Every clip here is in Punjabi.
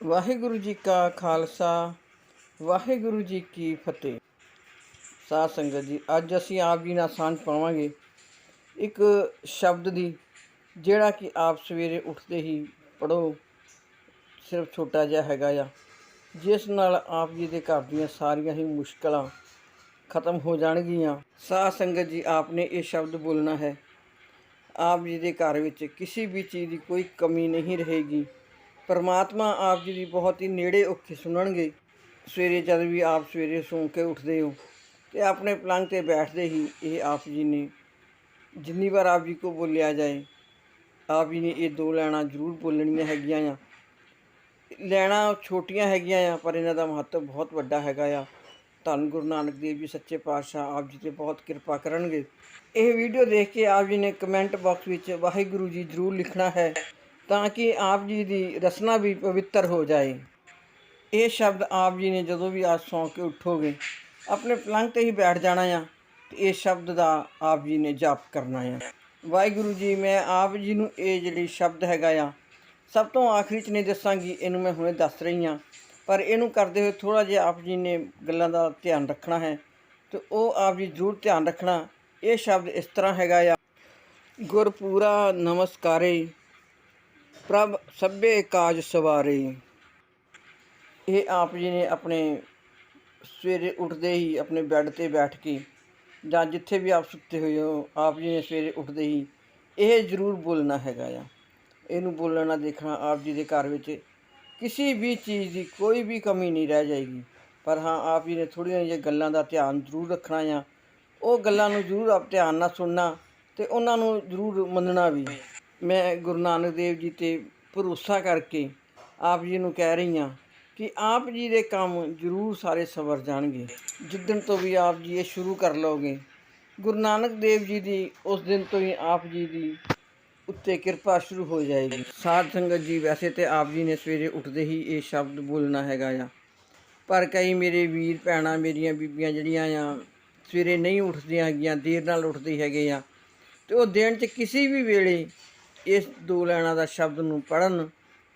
ਵਾਹਿਗੁਰੂ ਜੀ ਕਾ ਖਾਲਸਾ, ਵਾਹਿਗੁਰੂ ਜੀ ਕੀ ਫਤਿਹ। ਸਾਧ ਸੰਗਤ ਜੀ, ਅੱਜ ਅਸੀਂ ਆਪ ਜੀ ਨਾਲ ਸਾਂਝ ਪਾਵਾਂਗੇ ਇੱਕ ਸ਼ਬਦ ਦੀ, ਜਿਹੜਾ ਕਿ ਆਪ ਸਵੇਰੇ ਉੱਠਦੇ ਹੀ ਪੜੋ ਸਿਰਫ ਛੋਟਾ ਜਿਹਾ ਹੈਗਾ ਆ, ਜਿਸ ਨਾਲ ਆਪ ਜੀ ਦੇ ਘਰ ਦੀਆਂ ਸਾਰੀਆਂ ਹੀ ਮੁਸ਼ਕਲਾਂ ਖਤਮ ਹੋ ਜਾਣਗੀਆਂ। ਸਾਧ ਸੰਗਤ ਜੀ, ਆਪਨੇ ਇਹ ਸ਼ਬਦ ਬੋਲਣਾ ਹੈ, ਆਪ ਜੀ ਦੇ ਘਰ ਵਿੱਚ ਕਿਸੇ ਵੀ ਚੀਜ਼ ਦੀ ਕੋਈ ਕਮੀ ਨਹੀਂ ਰਹੇਗੀ। ਪਰਮਾਤਮਾ ਆਪ ਜੀ ਦੀ ਬਹੁਤ ਹੀ ਨੇੜੇ ਹੋ ਸੁਣਨਗੇ। ਸਵੇਰੇ ਜਦ ਵੀ ਆਪ ਸਵੇਰੇ ਸੌਂ ਕੇ ਉੱਠਦੇ ਹੋ ਤੇ ਆਪਣੇ ਪਲੰਗ ਤੇ ਬੈਠਦੇ ਹੀ ਇਹ ਆਪ ਜੀ ਨੇ ਜਿੰਨੀ ਵਾਰ ਆਪ ਜੀ ਕੋ ਬੋਲਿਆ ਜਾਏ, ਆਪ ਜੀ ਨੇ ਇਹ ਦੋ ਲੈਣਾ ਜ਼ਰੂਰ ਬੋਲਣੀਆਂ ਹੈਗੀਆਂ ਆ। ਲੈਣਾ ਛੋਟੀਆਂ ਹੈਗੀਆਂ ਆ, ਪਰ ਇਹਨਾਂ ਦਾ ਮਹੱਤਵ ਬਹੁਤ ਵੱਡਾ ਹੈਗਾ ਆ। ਧੰਨ ਗੁਰੂ ਨਾਨਕ ਦੇਵ ਜੀ ਸੱਚੇ ਪਾਤਸ਼ਾਹ ਆਪ ਜੀ ਤੇ ਬਹੁਤ ਕਿਰਪਾ ਕਰਨਗੇ। ਇਹ ਵੀਡੀਓ ਦੇਖ ਕੇ ਆਪ ਜੀ ਨੇ ਕਮੈਂਟ ਬਾਕਸ ਵਿੱਚ ਵਾਹਿਗੁਰੂ ਜੀ ਜ਼ਰੂਰ ਲਿਖਣਾ ਹੈ। ਤਾਂ ਕਿ ਆਪ ਜੀ ਦੀ ਰਸਨਾ ਵੀ ਪਵਿੱਤਰ ਹੋ ਜਾਏ। ਇਹ ਸ਼ਬਦ ਆਪ ਜੀ ਨੇ ਜਦੋਂ ਵੀ ਅੱਜ ਸੌਂ ਕੇ ਉੱਠੋਗੇ, ਆਪਣੇ ਪਲੰਗ ਤੇ ਹੀ ਬੈਠ ਜਾਣਾ ਆ, ਤੇ ਇਹ ਸ਼ਬਦ ਦਾ ਆਪ ਜੀ ਨੇ ਜਾਪ ਕਰਨਾ ਆ। ਵਾਹਿਗੁਰੂ ਜੀ, ਮੈਂ ਆਪ ਜੀ ਨੂੰ ਇਹ ਜਿਹੜੀ ਸ਼ਬਦ ਹੈਗਾ ਆ, ਸਭ ਤੋਂ ਆਖਰੀ ਚ ਨਹੀਂ ਦੱਸਾਂਗੀ, ਇਹਨੂੰ ਮੈਂ ਹੁਣੇ ਦੱਸ ਰਹੀ ਹਾਂ ਪਰ ਇਹਨੂੰ ਕਰਦੇ ਹੋਏ ਥੋੜਾ ਜਿਹਾ ਆਪ ਜੀ ਨੇ ਗੱਲਾਂ ਦਾ ਧਿਆਨ ਰੱਖਣਾ ਹੈ, ਤੇ ਉਹ ਆਪ ਜੀ ਜ਼ਰੂਰ ਧਿਆਨ ਰੱਖਣਾ। ਇਹ ਸ਼ਬਦ ਇਸ ਤਰ੍ਹਾਂ ਹੈਗਾ ਆ, ਗੁਰਪੂਰਾ ਨਮਸਕਾਰੇ। ਪ੍ਰਭ ਸਭੇ ਕਾਜ ਸਵਾਰੇ। ਇਹ ਆਪ ਜੀ ਨੇ ਆਪਣੇ ਸਵੇਰੇ ਉੱਠਦੇ ਹੀ ਆਪਣੇ ਬੈੱਡ ਤੇ ਬੈਠ ਕੇ ਜਾਂ ਜਿੱਥੇ ਵੀ ਆਪ ਸੁੱਤੇ ਹੋਏ ਹੋ, ਆਪ ਜੀ ਨੇ ਸਵੇਰੇ ਉੱਠਦੇ ਹੀ ਇਹ ਜ਼ਰੂਰ ਬੋਲਣਾ ਹੈਗਾ ਆ। ਇਹਨੂੰ ਬੋਲਣਾ ਦੇਖਣਾ ਆਪ ਜੀ ਦੇ ਘਰ ਵਿੱਚ ਕਿਸੇ ਵੀ ਚੀਜ਼ ਦੀ ਕੋਈ ਵੀ ਕਮੀ ਨਹੀਂ ਰਹਿ ਜਾਏਗੀ। ਪਰ ਹਾਂ, ਆਪ ਜੀ ਨੇ ਥੋੜ੍ਹੀਆਂ ਜਿਹੀਆਂ ਗੱਲਾਂ ਦਾ ਧਿਆਨ ਜ਼ਰੂਰ ਰੱਖਣਾ ਆ। ਉਹ ਗੱਲਾਂ ਨੂੰ ਜ਼ਰੂਰ ਆਪ ਧਿਆਨ ਨਾਲ ਸੁਣਨਾ ਤੇ ਉਹਨਾਂ ਨੂੰ ਜ਼ਰੂਰ ਮੰਨਣਾ ਵੀ। ਮੈਂ ਗੁਰੂ ਨਾਨਕ ਦੇਵ ਜੀ ਤੇ ਭਰੋਸਾ ਕਰਕੇ ਆਪ ਜੀ ਨੂੰ ਕਹਿ ਰਹੀ ਹਾਂ ਕਿ ਆਪ ਜੀ ਦੇ ਕੰਮ ਜ਼ਰੂਰ ਸਾਰੇ ਸਵਰ ਜਾਣਗੇ। ਜਿੱਦਣ ਤੋਂ ਵੀ ਆਪ ਜੀ ਇਹ ਸ਼ੁਰੂ ਕਰ ਲਓਗੇ, ਗੁਰੂ ਨਾਨਕ ਦੇਵ ਜੀ ਦੀ ਉਸ ਦਿਨ ਤੋਂ ਹੀ ਆਪ ਜੀ ਦੀ ਉੱਤੇ ਕਿਰਪਾ ਸ਼ੁਰੂ ਹੋ ਜਾਏਗੀ। ਸਾਧ ਸੰਗਤ ਜੀ, ਵੈਸੇ ਤੇ ਆਪ ਜੀ ਨੇ ਸਵੇਰੇ ਉੱਠਦੇ ਹੀ ਇਹ ਸ਼ਬਦ ਬੋਲਣਾ ਹੈਗਾ ਆ। ਪਰ ਕਈ ਮੇਰੇ ਵੀਰ ਭੈਣਾਂ, ਮੇਰੀਆਂ ਬੀਬੀਆਂ ਜਿਹੜੀਆਂ ਆ, ਸਵੇਰੇ ਨਹੀਂ ਉੱਠਦੀਆਂ ਹੈਗੀਆਂ, ਦੇਰ ਨਾਲ ਉੱਠਦੇ ਹੈਗੇ ਆ, ਤੇ ਉਹ ਦਿਨ 'ਚ ਕਿਸੇ ਵੀ ਵੇਲੇ ਇਸ ਦੋ ਲੈਣਾ ਦਾ ਸ਼ਬਦ ਨੂੰ ਪੜਨ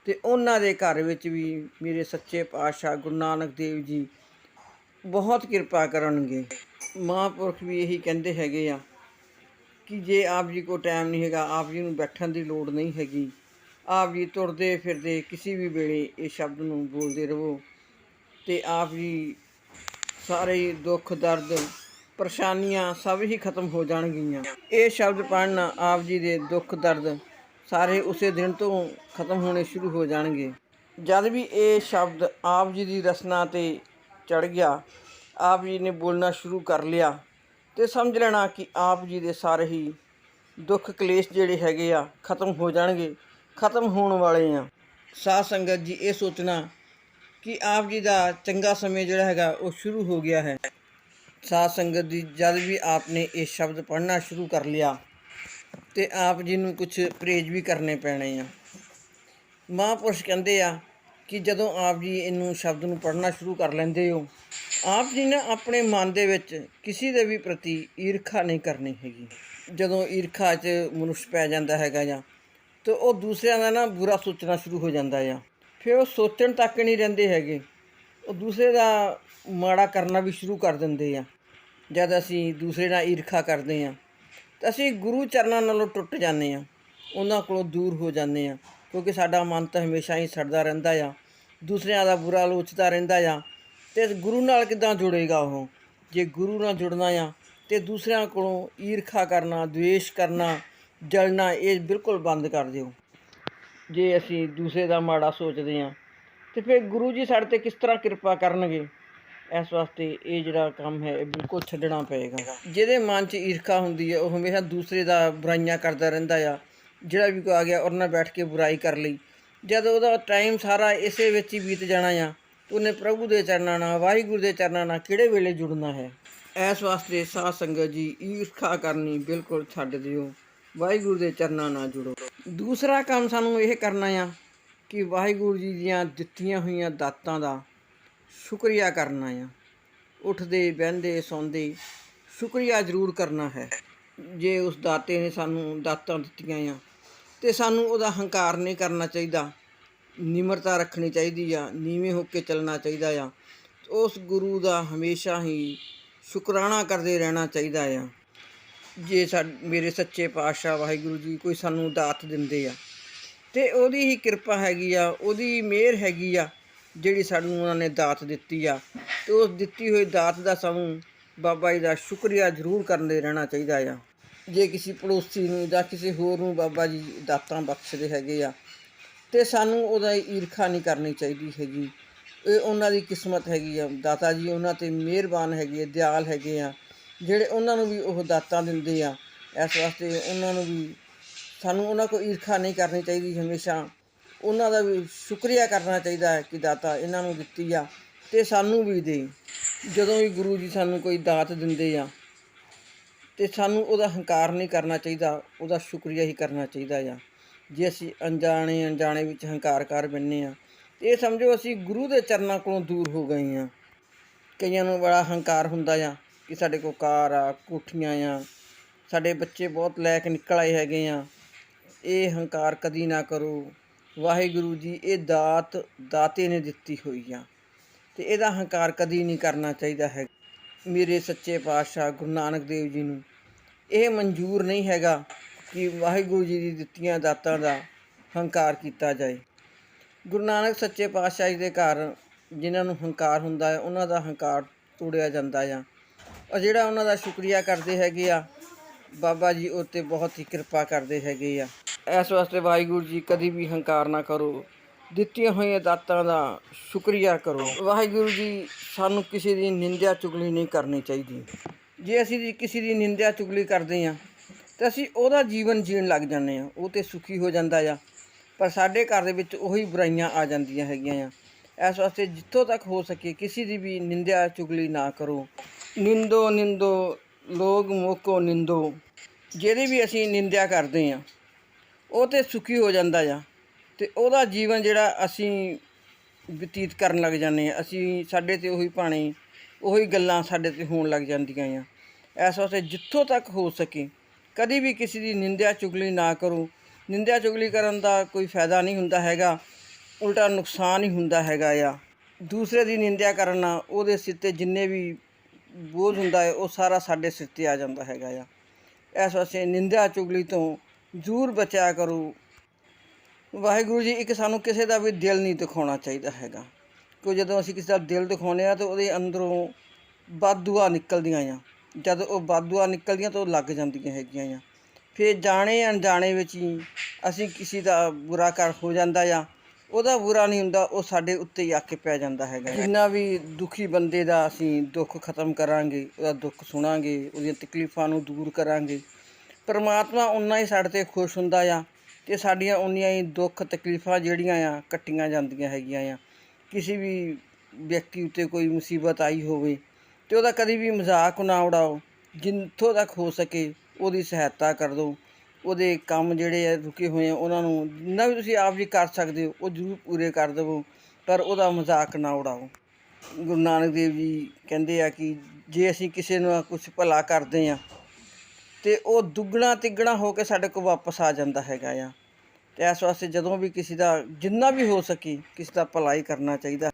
ਤੇ ਉਹਨਾਂ ਦੇ ਘਰ ਵਿੱਚ ਵੀ ਮੇਰੇ ਸੱਚੇ ਪਾਤਸ਼ਾਹ ਗੁਰੂ ਨਾਨਕ ਦੇਵ ਜੀ ਬਹੁਤ ਕਿਰਪਾ ਕਰਨਗੇ। ਮਹਾਂਪੁਰਖ ਵੀ ਇਹੀ ਕਹਿੰਦੇ ਹੈਗੇ ਆ ਕਿ ਜੇ ਆਪ ਜੀ ਕੋ ਟਾਈਮ ਨਹੀਂ ਹੈਗਾ, ਆਪ ਜੀ ਨੂੰ ਬੈਠਣ ਦੀ ਲੋੜ ਨਹੀਂ ਹੈਗੀ। ਆਪ ਜੀ ਤੁਰਦੇ ਫਿਰਦੇ ਕਿਸੇ ਵੀ ਵੇਲੇ ਇਹ ਸ਼ਬਦ ਨੂੰ ਬੋਲਦੇ ਰਹੋ ਤੇ ਆਪ ਜੀ ਸਾਰੇ ਦੁੱਖ, ਦਰਦ, ਪਰੇਸ਼ਾਨੀਆਂ ਸਭ ਹੀ ਖਤਮ ਹੋ ਜਾਣਗੀਆਂ। ਇਹ ਸ਼ਬਦ ਪੜ੍ਹਨਾ ਆਪ ਜੀ ਦੇ ਦੁੱਖ, ਦਰਦ ਸਾਰੇ ਉਸੇ ਦਿਨ ਤੋਂ ਖਤਮ ਹੋਣੇ ਸ਼ੁਰੂ ਹੋ ਜਾਣਗੇ। ਜਦ ਵੀ ਇਹ ਸ਼ਬਦ ਆਪ ਜੀ ਦੀ ਰਸਨਾ ਤੇ ਚੜ ਗਿਆ, ਆਪ ਜੀ ਨੇ ਬੋਲਣਾ ਸ਼ੁਰੂ ਕਰ ਲਿਆ ਤੇ ਸਮਝ ਲੈਣਾ ਕਿ ਆਪ ਜੀ ਦੇ ਸਾਰੇ ਹੀ ਦੁੱਖ ਕਲੇਸ਼ ਜਿਹੜੇ ਹੈਗੇ ਆ, ਖਤਮ ਹੋ ਜਾਣਗੇ, ਖਤਮ ਹੋਣ ਵਾਲੇ ਆ। ਸਾਧ ਸੰਗਤ ਜੀ, ਇਹ ਸੋਚਣਾ ਕਿ ਆਪ ਜੀ ਦਾ ਚੰਗਾ ਸਮੇਂ ਜਿਹੜਾ ਹੈਗਾ, ਉਹ ਸ਼ੁਰੂ ਹੋ ਗਿਆ ਹੈ। ਸਾਧ ਸੰਗਤ ਜੀ, ਜਦ ਵੀ ਆਪਨੇ ਇਹ ਸ਼ਬਦ ਪੜ੍ਹਨਾ ਸ਼ੁਰੂ ਕਰ ਲਿਆ ਤੇ ਆਪ ਜੀ ਨੂੰ ਕੁਝ ਪ੍ਰੇਜ ਵੀ ਕਰਨੇ ਪੈਣੇ ਆ। ਮਹਾਂਪੁਰਸ਼ ਕਹਿੰਦੇ ਆ ਕਿ ਜਦੋਂ ਆਪ ਜੀ ਇਹਨੂੰ ਸ਼ਬਦ ਨੂੰ ਪੜ੍ਹਨਾ ਸ਼ੁਰੂ ਕਰ ਲੈਂਦੇ ਹੋ, ਆਪ ਜੀ ਨੇ ਆਪਣੇ ਮਨ ਦੇ ਵਿੱਚ ਕਿਸੇ ਦੇ ਵੀ ਪ੍ਰਤੀ ਈਰਖਾ ਨਹੀਂ ਕਰਨੀ ਹੈਗੀ। ਜਦੋਂ ਈਰਖਾ 'ਚ ਮਨੁੱਖ ਪੈ ਜਾਂਦਾ ਹੈਗਾ ਜਾਂ, ਤਾਂ ਉਹ ਦੂਸਰਿਆਂ ਦਾ ਨਾ ਬੁਰਾ ਸੋਚਣਾ ਸ਼ੁਰੂ ਹੋ ਜਾਂਦਾ ਆ। ਫਿਰ ਉਹ ਸੋਚਣ ਤੱਕ ਨਹੀਂ ਰਹਿੰਦੇ ਹੈਗੇ। ਉਹ ਦੂਸਰੇ ਦਾ ਮਾੜਾ ਕਰਨਾ ਵੀ ਸ਼ੁਰੂ ਕਰ ਦਿੰਦੇ ਆ। ਜਦ ਅਸੀਂ ਦੂਸਰੇ ਨਾਲ ਈਰਖਾ ਕਰਦੇ ਆ ਅਸੀਂ ਗੁਰੂ ਚਰਨਾਂ ਨਾਲੋਂ ਟੁੱਟ ਜਾਂਦੇ ਆ ਉਹਨਾਂ ਕੋਲੋਂ ਦੂਰ ਹੋ ਜਾਂਦੇ ਆ ਕਿਉਂਕਿ ਸਾਡਾ ਮਨ ਤਾਂ ਹਮੇਸ਼ਾ ਹੀ ਸੜਦਾ ਰਹਿੰਦਾ ਆ ਦੂਸਰਿਆਂ ਦਾ ਬੁਰਾ ਲੋਚਦਾ ਰਹਿੰਦਾ ਆ ਤੇ ਗੁਰੂ ਨਾਲ ਕਿਦਾਂ ਜੁੜੇਗਾ ਉਹ ਜੇ ਗੁਰੂ ਨਾਲ ਜੁੜਨਾ ਆ ਤੇ ਦੂਸਰਿਆਂ ਕੋਲੋਂ ਈਰਖਾ ਕਰਨਾ द्वेष ਕਰਨਾ ਜਲਣਾ ਇਹ ਬਿਲਕੁਲ ਬੰਦ ਕਰ ਦਿਓ ਜੇ ਅਸੀਂ ਦੂਸਰੇ ਦਾ ਮਾੜਾ ਸੋਚਦੇ ਆ ਤੇ ਫਿਰ ਗੁਰੂ ਜੀ ਸਾਡੇ ਤੇ ਕਿਸ ਤਰ੍ਹਾਂ ਕਿਰਪਾ ਕਰਨਗੇ ਇਸ ਵਾਸਤੇ ਇਹ ਜਿਹੜਾ ਕੰਮ ਹੈ, ਇਹ ਬਿਲਕੁਲ ਛੱਡਣਾ ਪਏਗਾ। ਜਿਹਦੇ ਮਨ 'ਚ ਈਰਖਾ ਹੁੰਦੀ ਹੈ, ਉਹ ਹਮੇਸ਼ਾ ਦੂਸਰੇ ਦਾ ਬੁਰਾਈਆਂ ਕਰਦਾ ਰਹਿੰਦਾ ਆ। ਜਿਹੜਾ ਵੀ ਕੋਈ ਆ ਗਿਆ ਉਹਨਾਂ ਨਾਲ ਬੈਠ ਕੇ ਬੁਰਾਈ ਕਰ ਲਈ। ਜਦ ਉਹਦਾ ਟਾਈਮ ਸਾਰਾ ਇਸੇ ਵਿੱਚ ਹੀ ਬੀਤ ਜਾਣਾ ਆ ਉਹਨੇ ਪ੍ਰਭੂ ਦੇ ਚਰਨਾਂ ਨਾਲ, ਵਾਹਿਗੁਰੂ ਦੇ ਚਰਨਾਂ ਨਾਲ ਕਿਹੜੇ ਵੇਲੇ ਜੁੜਨਾ ਹੈ? ਇਸ ਵਾਸਤੇ ਸਾਧ ਸੰਗਤ ਜੀ, ਈਰਖਾ ਕਰਨੀ ਬਿਲਕੁਲ ਛੱਡ ਦਿਓ। ਵਾਹਿਗੁਰੂ ਦੇ ਚਰਨਾਂ ਨਾਲ ਜੁੜੋ। ਦੂਸਰਾ ਕੰਮ ਸਾਨੂੰ ਇਹ ਕਰਨਾ ਆ ਕਿ ਵਾਹਿਗੁਰੂ ਜੀ ਦੀਆਂ ਦਿੱਤੀਆਂ ਹੋਈਆਂ ਦਾਤਾਂ ਦਾ ਸ਼ੁਕਰੀਆ ਕਰਨਾ ਆ। ਉੱਠਦੇ, ਬਹਿੰਦੇ, ਸੌਂਦੇ, ਸ਼ੁਕਰੀਆ ਜ਼ਰੂਰ ਕਰਨਾ ਹੈ। ਜੇ ਉਸ ਦਾਤੇ ਨੇ ਸਾਨੂੰ ਦਾਤਾਂ ਦਿੱਤੀਆਂ ਆ ਤੇ ਸਾਨੂੰ ਉਹਦਾ ਹੰਕਾਰ ਨਹੀਂ ਕਰਨਾ ਚਾਹੀਦਾ। ਨਿਮਰਤਾ ਰੱਖਣੀ ਚਾਹੀਦੀ ਆ, ਨੀਵੇਂ ਹੋ ਕੇ ਚੱਲਣਾ ਚਾਹੀਦਾ ਆ। ਉਸ ਗੁਰੂ ਦਾ ਹਮੇਸ਼ਾ ਹੀ ਸ਼ੁਕਰਾਨਾ ਕਰਦੇ ਰਹਿਣਾ ਚਾਹੀਦਾ ਆ। ਜੇ ਸਾ, ਮੇਰੇ ਸੱਚੇ ਪਾਤਸ਼ਾਹ ਵਾਹਿਗੁਰੂ ਜੀ ਕੋਈ ਸਾਨੂੰ ਦਾਤ ਦਿੰਦੇ ਆ ਤੇ ਉਹਦੀ ਹੀ ਕਿਰਪਾ ਹੈਗੀ ਆ, ਉਹਦੀ ਮਿਹਰ ਹੈਗੀ ਆ ਜਿਹੜੀ ਸਾਨੂੰ ਉਹਨਾਂ ਨੇ ਦਾਤ ਦਿੱਤੀ ਆ, ਤੇ ਉਸ ਦਿੱਤੀ ਹੋਈ ਦਾਤ ਦਾ ਸਾਨੂੰ ਬਾਬਾ ਜੀ ਦਾ ਸ਼ੁਕਰੀਆ ਜ਼ਰੂਰ ਕਰਦੇ ਰਹਿਣਾ ਚਾਹੀਦਾ ਆ। ਜੇ ਕਿਸੇ ਪੜੋਸੀ ਨੂੰ ਜਾਂ ਕਿਸੇ ਹੋਰ ਨੂੰ ਬਾਬਾ ਜੀ ਦਾਤਾਂ ਬਖਸ਼ਦੇ ਹੈਗੇ ਆ, ਤੇ ਸਾਨੂੰ ਉਹਦਾ ਈਰਖਾ ਨਹੀਂ ਕਰਨੀ ਚਾਹੀਦੀ ਹੈਗੀ। ਇਹ ਉਹਨਾਂ ਦੀ ਕਿਸਮਤ ਹੈਗੀ ਆ। ਦਾਤਾ ਜੀ ਉਹਨਾਂ ਤੇ ਮਿਹਰਬਾਨ ਹੈਗੇ ਆ, ਦਿਆਲ ਹੈਗੇ ਆ, ਜਿਹੜੇ ਉਹਨਾਂ ਨੂੰ ਵੀ ਉਹ ਦਾਤਾਂ ਦਿੰਦੇ ਆ। ਇਸ ਵਾਸਤੇ ਉਹਨਾਂ ਨੂੰ ਵੀ ਸਾਨੂੰ ਉਹਨਾਂ ਕੋਲ ਈਰਖਾ ਨਹੀਂ ਕਰਨੀ ਚਾਹੀਦੀ, ਹਮੇਸ਼ਾ ਉਹਨਾਂ ਦਾ ਵੀ ਸ਼ੁਕਰੀਆ ਕਰਨਾ ਚਾਹੀਦਾ ਹੈ ਕਿ ਦਾਤਾ ਇਹਨਾਂ ਨੂੰ ਦਿੱਤੀ ਆ ਤੇ ਸਾਨੂੰ ਵੀ ਦੇ ਜਦੋਂ ਵੀ ਗੁਰੂ ਜੀ ਸਾਨੂੰ ਕੋਈ ਦਾਤ ਦਿੰਦੇ ਆ ਤੇ ਸਾਨੂੰ ਉਹਦਾ ਹੰਕਾਰ ਨਹੀਂ ਕਰਨਾ ਚਾਹੀਦਾ, ਉਹਦਾ ਸ਼ੁਕਰੀਆ ਹੀ ਕਰਨਾ ਚਾਹੀਦਾ ਆ। ਜੇ ਅਸੀਂ ਅਣਜਾਣੇ ਅਣਜਾਣੇ ਵਿੱਚ ਹੰਕਾਰ ਕਰ ਬੰਨੇ ਆ ਇਹ ਸਮਝੋ ਅਸੀਂ ਗੁਰੂ ਦੇ ਚਰਨਾਂ ਕੋਲੋਂ ਦੂਰ ਹੋ ਗਏ ਆ। ਕਈਆਂ ਨੂੰ ਬੜਾ ਹੰਕਾਰ ਹੁੰਦਾ ਆ ਕਿ ਸਾਡੇ ਕੋਲ ਕਾਰ ਆ, ਕੋਠੀਆਂ ਆ, ਸਾਡੇ ਬੱਚੇ ਬਹੁਤ ਲੈ ਕੇ ਨਿਕਲ ਆਏ ਹੈਗੇ ਆ। ਇਹ ਹੰਕਾਰ ਕਦੀ ਨਾ ਕਰੋ। ਵਾਹਿਗੁਰੂ ਜੀ, ਇਹ ਦਾਤ ਦਾਤੇ ਨੇ ਦਿੱਤੀ ਹੋਈ ਆ। ਤੇ ਇਹਦਾ ਹੰਕਾਰ ਕਦੀ ਨਹੀਂ ਕਰਨਾ ਚਾਹੀਦਾ ਹੈ ਮੇਰੇ ਸੱਚੇ ਪਾਤਸ਼ਾਹ ਗੁਰੂ ਨਾਨਕ ਦੇਵ ਜੀ ਨੂੰ ਇਹ ਮਨਜ਼ੂਰ ਨਹੀਂ ਹੈਗਾ ਕਿ ਵਾਹਿਗੁਰੂ ਜੀ ਦੀ ਦਿੱਤੀਆਂ ਦਾਤਾਂ ਦਾ ਹੰਕਾਰ ਕੀਤਾ ਜਾਏ। ਗੁਰੂ ਨਾਨਕ ਸੱਚੇ ਪਾਤਸ਼ਾਹ ਜੀ ਦੇ ਘਰ ਜਿਨ੍ਹਾਂ ਨੂੰ ਹੰਕਾਰ ਹੁੰਦਾ ਹੈ, ਉਹਨਾਂ ਦਾ ਹੰਕਾਰ ਤੋੜਿਆ ਜਾਂਦਾ ਆ। ਔਰ ਜਿਹੜਾ ਉਹਨਾਂ ਦਾ ਸ਼ੁਕਰੀਆ ਕਰਦੇ ਹੈਗੇ ਆ, ਬਾਬਾ ਜੀ ਉਹ 'ਤੇ ਬਹੁਤ ਹੀ ਕਿਰਪਾ ਕਰਦੇ ਹੈਗੇ ਆ। ਇਸ ਵਾਸਤੇ ਵਾਹਿਗੁਰੂ ਜੀ ਕਦੀ ਵੀ ਹੰਕਾਰ ਨਾ ਕਰੋ। ਦਿੱਤੀਆਂ ਹੋਈਆਂ ਦਾਤਾਂ ਦਾ ਸ਼ੁਕਰੀਆ ਕਰੋ। ਵਾਹਿਗੁਰੂ ਜੀ, ਸਾਨੂੰ ਕਿਸੇ ਦੀ ਨਿੰਦਿਆ ਚੁਗਲੀ ਨਹੀਂ ਕਰਨੀ ਚਾਹੀਦੀ। ਜੇ ਅਸੀਂ ਕਿਸੇ ਦੀ ਨਿੰਦਿਆ ਚੁਗਲੀ ਕਰਦੇ ਹਾਂ, ਤਾਂ ਅਸੀਂ ਉਹਦਾ ਜੀਵਨ ਜੀਣ ਲੱਗ ਜਾਂਦੇ ਆ ਉਹ ਤੇ ਸੁਖੀ ਹੋ ਜਾਂਦਾ ਆ। ਪਰ ਸਾਡੇ ਘਰ ਦੇ ਵਿੱਚ ਉਹੀ ਬੁਰਾਈਆਂ ਆ ਜਾਂਦੀਆਂ ਹੈਗੀਆਂ ਆ। ਇਸ ਵਾਸਤੇ ਜਿੱਥੋਂ ਤੱਕ ਹੋ ਸਕੇ ਕਿਸੇ ਦੀ ਵੀ ਨਿੰਦਿਆ ਚੁਗਲੀ ਨਾ ਕਰੋ। ਨਿੰਦੋ ਨਿੰਦੋ, ਲੋਗ ਮੋਕੋ ਨਿੰਦੋ। ਜਿਹਦੀ ਵੀ ਅਸੀਂ ਨਿੰਦਿਆ ਕਰਦੇ ਆ ਉਹ ਤੇ ਸੁਖੀ ਹੋ ਜਾਂਦਾ ਆ। ਤੇ ਉਹਦਾ ਜੀਵਨ ਜਿਹੜਾ ਅਸੀਂ ਬਤੀਤ ਕਰਨ ਲੱਗ ਜਾਂਦੇ ਆ ਅਸੀਂ ਸਾਡੇ ਤੇ ਉਹੀ ਭਾਣੇ, ਉਹੀ ਗੱਲਾਂ ਸਾਡੇ ਤੇ ਹੋਣ ਲੱਗ ਜਾਂਦੀਆਂ ਆ। ਇਸ ਵਾਸਤੇ ਜਿੱਥੋਂ ਤੱਕ ਹੋ ਸਕੇ, ਕਦੀ ਵੀ ਕਿਸੇ ਦੀ ਨਿੰਦਿਆ ਚੁਗਲੀ ਨਾ ਕਰੋ। ਨਿੰਦਿਆ ਚੁਗਲੀ ਕਰਨ ਦਾ ਕੋਈ ਫਾਇਦਾ ਨਹੀਂ ਹੁੰਦਾ ਹੈਗਾ, ਉਲਟਾ ਨੁਕਸਾਨ ਹੀ ਹੁੰਦਾ ਹੈਗਾ ਆ। ਦੂਸਰੇ ਦੀ ਨਿੰਦਿਆ ਕਰਨ ਨਾਲ ਉਹਦੇ ਸਿਰ ਤੇ ਜਿੰਨੇ ਵੀ ਬੋਝ ਹੁੰਦਾ ਹੈ, ਉਹ ਸਾਰਾ ਸਾਡੇ ਸਿਰ ਤੇ ਆ ਜਾਂਦਾ ਹੈਗਾ ਆ। ਇਸ ਵਾਸਤੇ ਨਿੰਦਿਆ ਚੁਗਲੀ ਤੋਂ ਜ਼ਰੂਰ ਬਚਿਆ ਕਰੋ। ਵਾਹਿਗੁਰੂ ਜੀ, ਇੱਕ ਸਾਨੂੰ ਕਿਸੇ ਦਾ ਵੀ ਦਿਲ ਨਹੀਂ ਦਿਖਾਉਣਾ ਚਾਹੀਦਾ ਹੈਗਾ। ਕਿ ਜਦੋਂ ਅਸੀਂ ਕਿਸੇ ਦਾ ਦਿਲ ਦਿਖਾਉਂਦੇ ਆ ਤਾਂ ਉਹਦੇ ਅੰਦਰੋਂ ਬਾਦੂਆ ਨਿਕਲਦੀਆਂ ਆ। ਜਦ ਉਹ ਬਾਦੂਆ ਨਿਕਲਦੀਆਂ ਤਾਂ ਉਹ ਲੱਗ ਜਾਂਦੀਆਂ ਹੈਗੀਆਂ ਆ। ਫਿਰ ਜਾਣੇ ਅਣਜਾਣੇ ਵਿੱਚ ਹੀ ਅਸੀਂ ਕਿਸੇ ਦਾ ਬੁਰਾ ਕਰ ਹੋ ਜਾਂਦਾ ਆ ਉਹਦਾ ਬੁਰਾ ਨਹੀਂ ਹੁੰਦਾ, ਉਹ ਸਾਡੇ ਉੱਤੇ ਹੀ ਆ ਕੇ ਪੈ ਜਾਂਦਾ ਹੈਗਾ। ਜਿੰਨਾ ਵੀ ਦੁਖੀ ਬੰਦੇ ਦਾ ਅਸੀਂ ਦੁੱਖ ਖਤਮ ਕਰਾਂਗੇ, ਉਹਦਾ ਦੁੱਖ ਸੁਣਾਂਗੇ, ਉਹਦੀਆਂ ਤਕਲੀਫਾਂ ਨੂੰ ਦੂਰ ਕਰਾਂਗੇ ਪਰਮਾਤਮਾ ਉਨਾ ਹੀ ਸਾਡੇ ਤੇ ਖੁਸ਼ ਹੁੰਦਾ ਆ ਤੇ ਸਾਡੀਆਂ ਉਨੀਆਂ ਹੀ ਦੁੱਖ ਤਕਲੀਫਾਂ ਜਿਹੜੀਆਂ ਆ, ਕੱਟੀਆਂ ਜਾਂਦੀਆਂ ਹੈਗੀਆਂ ਆ। ਕਿਸੇ ਵੀ ਵਿਅਕਤੀ ਉੱਤੇ ਕੋਈ ਮੁਸੀਬਤ ਆਈ ਹੋਵੇ ਤੇ ਉਹਦਾ ਕਦੀ ਵੀ ਮਜ਼ਾਕ ਨਾ ਉਡਾਓ, ਜਿੱਥੋਂ ਤੱਕ ਹੋ ਸਕੇ ਉਹਦੀ ਸਹਾਇਤਾ ਕਰ ਦਿਓ। ਉਹਦੇ ਕੰਮ ਜਿਹੜੇ ਆ, ਰੁਕੇ ਹੋਏ ਆ, ਉਹਨਾਂ ਨੂੰ ਜਿੰਨਾ ਵੀ ਤੁਸੀਂ ਆਪ ਜੀ ਕਰ ਸਕਦੇ ਹੋ, ਉਹ ਜ਼ਰੂਰ ਪੂਰੇ ਕਰ ਦੇਵੋ, ਪਰ ਉਹਦਾ ਮਜ਼ਾਕ ਨਾ ਉਡਾਓ। ਗੁਰੂ ਨਾਨਕ ਦੇਵ ਜੀ ਕਹਿੰਦੇ ਆ ਕਿ ਜੇ ਅਸੀਂ ਕਿਸੇ ਨੂੰ ਕੁਝ ਭਲਾ ਕਰਦੇ ਆ ਤੇ ਉਹ ਦੁੱਗਣਾ ਤਿੱਗਣਾ ਹੋ ਕੇ ਸਾਡੇ ਕੋਲ ਵਾਪਸ ਆ ਜਾਂਦਾ ਹੈਗਾ ਆ। ਤੇ ਇਸ ਵਾਸਤੇ ਜਦੋਂ ਵੀ ਕਿਸੇ ਦਾ, ਜਿੰਨਾ ਵੀ ਹੋ ਸਕੇ, ਕਿਸੇ ਦਾ ਭਲਾਈ ਕਰਨਾ ਚਾਹੀਦਾ।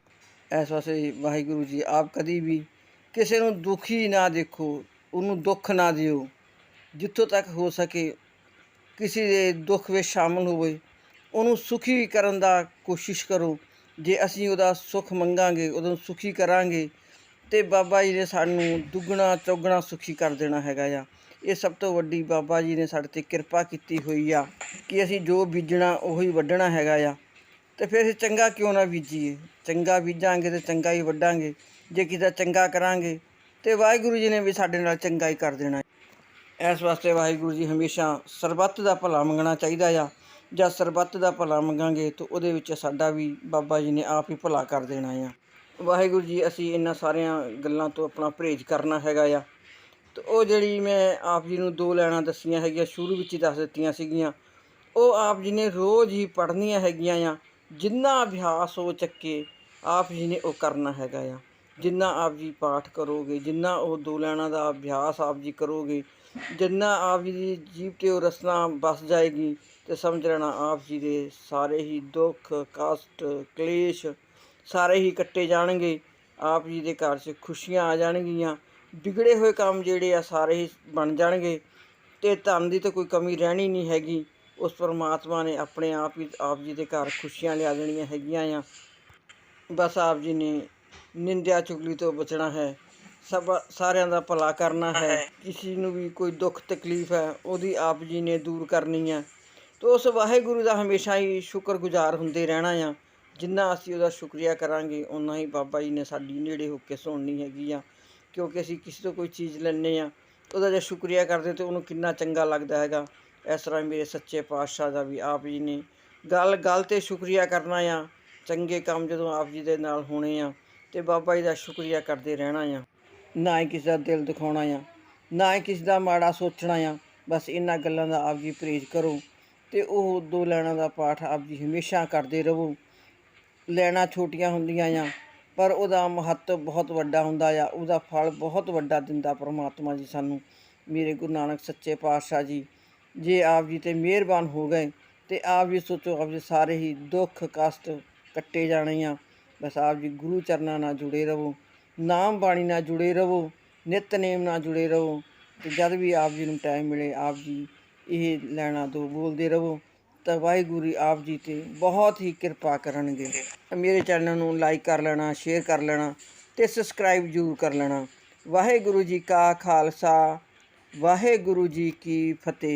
ਇਸ ਵਾਸਤੇ ਵਾਹਿਗੁਰੂ ਜੀ, ਆਪ ਕਦੀ ਵੀ ਕਿਸੇ ਨੂੰ ਦੁਖੀ ਨਾ ਦੇਖੋ, ਉਹਨੂੰ ਦੁੱਖ ਨਾ ਦਿਓ। ਜਿੱਥੋਂ ਤੱਕ ਹੋ ਸਕੇ, ਕਿਸੇ ਦੇ ਦੁੱਖ ਵਿੱਚ ਸ਼ਾਮਲ ਹੋਵੇ, ਉਹਨੂੰ ਸੁਖੀ ਕਰਨ ਦਾ ਕੋਸ਼ਿਸ਼ ਕਰੋ। ਜੇ ਅਸੀਂ ਉਹਦਾ ਸੁੱਖ ਮੰਗਾਂਗੇ, ਉਹਨੂੰ ਸੁਖੀ ਕਰਾਂਗੇ ਤੇ ਬਾਬਾ ਜੀ ਨੇ ਸਾਨੂੰ ਦੁੱਗਣਾ, ਚੌਗਣਾ ਸੁਖੀ ਕਰ ਦੇਣਾ ਹੈਗਾ ਆ। ਇਹ ਸਭ ਤੋਂ ਵੱਡੀ ਬਾਬਾ ਜੀ ਨੇ ਸਾਡੇ ਤੇ ਕਿਰਪਾ ਕੀਤੀ ਹੋਈ ਆ ਕਿ ਅਸੀਂ ਜੋ ਬੀਜਣਾ, ਉਹੀ ਵੱਢਣਾ ਹੈਗਾ ਆ। ਤੇ ਫਿਰ ਅਸੀਂ ਚੰਗਾ ਕਿਉਂ ਨਾ ਬੀਜੀਏ? ਚੰਗਾ ਬੀਜਾਂਗੇ ਤੇ ਚੰਗਾ ਹੀ ਵੱਢਾਂਗੇ। ਜੇ ਕਿਤੇ ਚੰਗਾ ਕਰਾਂਗੇ, ਤੇ ਵਾਹਿਗੁਰੂ ਜੀ ਨੇ ਵੀ ਸਾਡੇ ਨਾਲ ਚੰਗਾ ਹੀ ਕਰ ਦੇਣਾ। ਇਸ ਵਾਸਤੇ ਵਾਹਿਗੁਰੂ ਜੀ ਹਮੇਸ਼ਾ ਸਰਬੱਤ ਦਾ ਭਲਾ ਮੰਗਣਾ ਚਾਹੀਦਾ ਆ। ਜਾਂ ਸਰਬੱਤ ਦਾ ਭਲਾ ਮੰਗਾਂਗੇ, ਤਾਂ ਉਹਦੇ ਵਿੱਚ ਸਾਡਾ ਵੀ ਬਾਬਾ ਜੀ ਨੇ ਆਪ ਹੀ ਭਲਾ ਕਰ ਦੇਣਾ ਆ। ਵਾਹਿਗੁਰੂ ਜੀ, ਅਸੀਂ ਇਹਨਾਂ ਸਾਰੀਆਂ ਗੱਲਾਂ ਤੋਂ ਆਪਣਾ ਪਰਹੇਜ਼ ਕਰਨਾ ਹੈਗਾ ਆ। ਤੇ ਉਹ ਜਿਹੜੀ ਮੈਂ ਆਪ ਜੀ ਨੂੰ ਦੋ ਲੈਣਾ ਦੱਸੀਆਂ ਹੈਗੀਆਂ, ਸ਼ੁਰੂ ਵਿੱਚ ਹੀ ਦੱਸ ਦਿੱਤੀਆਂ ਸੀਗੀਆਂ। ਉਹ ਆਪ ਜੀ ਨੇ ਰੋਜ਼ ਹੀ ਪੜ੍ਹਨੀਆਂ ਹੈਗੀਆਂ ਆ। ਜਿੰਨਾ ਅਭਿਆਸ ਹੋ ਚੱਕੇ, ਆਪ ਜੀ ਨੇ ਉਹ ਕਰਨਾ ਹੈਗਾ ਆ। ਜਿੰਨਾ ਆਪ ਜੀ ਪਾਠ ਕਰੋਗੇ, ਜਿੰਨਾ ਉਹ ਦੋ ਲੈਣਾ ਦਾ ਅਭਿਆਸ ਆਪ ਜੀ ਕਰੋਗੇ, ਜਿੰਨਾ ਆਪ ਜੀ ਦੀ ਜੀਵ ਤੇ ਉਹ ਰਸਨਾ ਬਸ ਜਾਏਗੀ, ਤੇ ਸਮਝ ਲੈਣਾ ਆਪ ਜੀ ਦੇ ਸਾਰੇ ਹੀ ਦੁੱਖ, ਕਸ਼ਟ, ਕਲੇਸ਼ ਸਾਰੇ ਹੀ ਕੱਟੇ ਜਾਣਗੇ, ਆਪ ਜੀ ਦੇ ਘਰ 'ਚ ਖੁਸ਼ੀਆਂ ਆ ਜਾਣਗੀਆਂ, ਵਿਗੜੇ ਹੋਏ ਕੰਮ ਜਿਹੜੇ ਆ ਸਾਰੇ ਹੀ ਬਣ ਜਾਣਗੇ ਤੇ ਧਨ ਦੀ ਤਾਂ ਕੋਈ ਕਮੀ ਰਹਿਣੀ ਨਹੀਂ ਹੈਗੀ। ਉਸ ਪਰਮਾਤਮਾ ਨੇ ਆਪਣੇ ਆਪ ਹੀ, ਆਪ ਜੀ ਦੇ ਘਰ ਖੁਸ਼ੀਆਂ ਲਿਆ ਦੇਣੀਆਂ ਹੈਗੀਆਂ ਆ। ਬਸ ਆਪ ਜੀ ਨੇ ਨਿੰਦਿਆ ਚੁਗਲੀ ਤੋਂ ਬਚਣਾ ਹੈ। ਸਭ, ਸਾਰਿਆਂ ਦਾ ਭਲਾ ਕਰਨਾ ਹੈ। ਕਿਸੇ ਨੂੰ ਵੀ ਕੋਈ ਦੁੱਖ ਤਕਲੀਫ ਹੈ, ਉਹਦੀ ਆਪ ਜੀ ਨੇ ਦੂਰ ਕਰਨੀ ਹੈ ਤੇ ਉਸ ਵਾਹਿਗੁਰੂ ਦਾ ਹਮੇਸ਼ਾ ਹੀ ਸ਼ੁਕਰਗੁਜ਼ਾਰ ਹੁੰਦੇ ਰਹਿਣਾ ਆ। ਜਿੰਨਾ ਅਸੀਂ ਉਹਦਾ ਸ਼ੁਕਰੀਆ ਕਰਾਂਗੇ ਉਨਾ ਹੀ ਬਾਬਾ ਜੀ ਨੇ ਸਾਡੀ ਨੇੜੇ ਹੋ ਕੇ ਸੁਣਨੀ ਹੈਗੀ ਆ। ਕਿਉਂਕਿ ਅਸੀਂ ਕਿਸੇ ਤੋਂ ਕੋਈ ਚੀਜ਼ ਲੈਂਦੇ ਆ, ਉਹਦਾ ਜੇ ਸ਼ੁਕਰੀਆ ਕਰਦੇ ਤੇ ਉਹਨੂੰ ਕਿੰਨਾ ਚੰਗਾ ਲੱਗਦਾ ਹੈਗਾ। ਇਸ ਤਰ੍ਹਾਂ ਹੀ ਮੇਰੇ ਸੱਚੇ ਪਾਤਸ਼ਾਹ ਦਾ ਵੀ ਆਪ ਜੀ ਨੇ ਗੱਲ ਗੱਲ ਤੇ ਸ਼ੁਕਰੀਆ ਕਰਨਾ ਆ। ਚੰਗੇ ਕੰਮ ਜਦੋਂ ਆਪ ਜੀ ਦੇ ਨਾਲ ਹੋਣੇ ਆ, ਤੇ ਬਾਬਾ ਜੀ ਦਾ ਸ਼ੁਕਰੀਆ ਕਰਦੇ ਰਹਿਣਾ ਆ। ਨਾ ਹੀ ਕਿਸੇ ਦਾ ਦਿਲ ਦਿਖਾਉਣਾ ਆ, ਨਾ ਹੀ ਕਿਸੇ ਦਾ ਮਾੜਾ ਸੋਚਣਾ ਆ। ਬਸ ਇਹਨਾਂ ਗੱਲਾਂ ਦਾ ਆਪ ਜੀ ਪਰਹੇਜ਼ ਕਰੋ ਤੇ ਉਹ ਦੋ ਲੈਣਾ ਦਾ ਪਾਠ ਆਪ ਜੀ ਹਮੇਸ਼ਾ ਕਰਦੇ ਰਹੋ। ਲੈਣਾ ਛੋਟੀਆਂ ਹੁੰਦੀਆਂ ਆ, ਪਰ ਉਹਦਾ ਮਹੱਤਵ ਬਹੁਤ ਵੱਡਾ ਹੁੰਦਾ ਆ, ਉਹਦਾ ਫਲ ਬਹੁਤ ਵੱਡਾ ਦਿੰਦਾ ਪਰਮਾਤਮਾ ਜੀ ਸਾਨੂੰ। ਮੇਰੇ ਗੁਰੂ ਨਾਨਕ ਸੱਚੇ ਪਾਤਸ਼ਾਹ ਜੀ, ਜੇ ਆਪ ਜੀ ਤੇ ਮਿਹਰਬਾਨ ਹੋ ਗਏ, ਤੇ ਆਪ ਜੀ ਸੋਚੋ ਆਪ ਜੀ ਸਾਰੇ ਹੀ ਦੁੱਖ ਕਸ਼ਟ ਕੱਟੇ ਜਾਣੇ ਆ। ਬਸ ਆਪ ਜੀ ਗੁਰੂ ਚਰਨਾਂ ਨਾਲ ਜੁੜੇ ਰਹੋ, ਨਾਮ ਬਾਣੀ ਨਾਲ ਜੁੜੇ ਰਹੋ, ਨਿਤਨੇਮ ਨਾਲ ਜੁੜੇ ਰਹੋ, ਤੇ ਜਦ ਵੀ ਆਪ ਜੀ ਨੂੰ ਟਾਈਮ ਮਿਲੇ, ਆਪ ਜੀ ਇਹ ਲੈਣਾ ਤੋਂ ਬੋਲਦੇ ਰਹੋ। ਤਾਂ ਵਾਹਿਗੁਰੂ ਆਪ ਜੀ ਤੇ ਬਹੁਤ ਹੀ ਕਿਰਪਾ ਕਰਨਗੇ। ਮੇਰੇ ਚੈਨਲ ਨੂੰ ਲਾਈਕ ਕਰ ਲੈਣਾ ਸ਼ੇਅਰ ਕਰ ਲੈਣਾ ਤੇ ਸਬਸਕ੍ਰਾਈਬ ਜ਼ਰੂਰ ਕਰ ਲੈਣਾ। ਵਾਹਿਗੁਰੂ ਜੀ ਕਾ ਖਾਲਸਾ, ਵਾਹਿਗੁਰੂ ਜੀ ਕੀ ਫਤਿਹ।